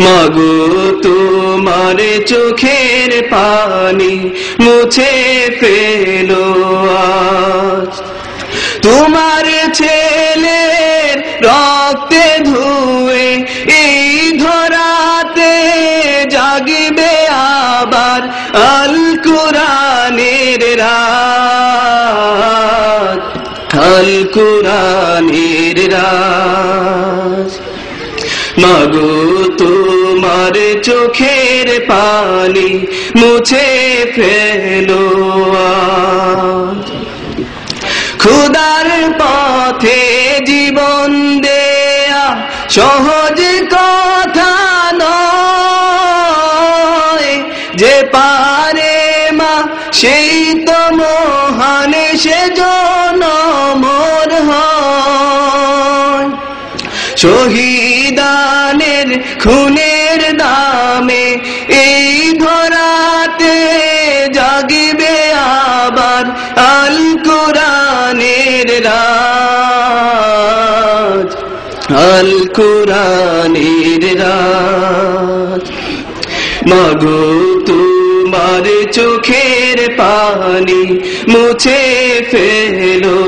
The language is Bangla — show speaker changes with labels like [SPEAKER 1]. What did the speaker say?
[SPEAKER 1] মাগো তোমার চোখের পানি মুছে ফেলো আজ। তোমার ছেলের রক্তে ধুয়ে এই ধরাতে জাগিবে আবার আল কোরআনের রাত। আল কোরআনের রাত। মাগো চোখের পানি মুছে ফেলো। খুদার পথে জীবন দেয়া সহজ কথা নয় যে পারে মা, সেই তো মহান, সে জনমর শহীদানের খুনের দামে এই ধরাতে জাগিবে আবার আল কোরআনের রাজ আল কোরআনের রাজ মাগো তোমার চোখের পানি মুছে ফেলো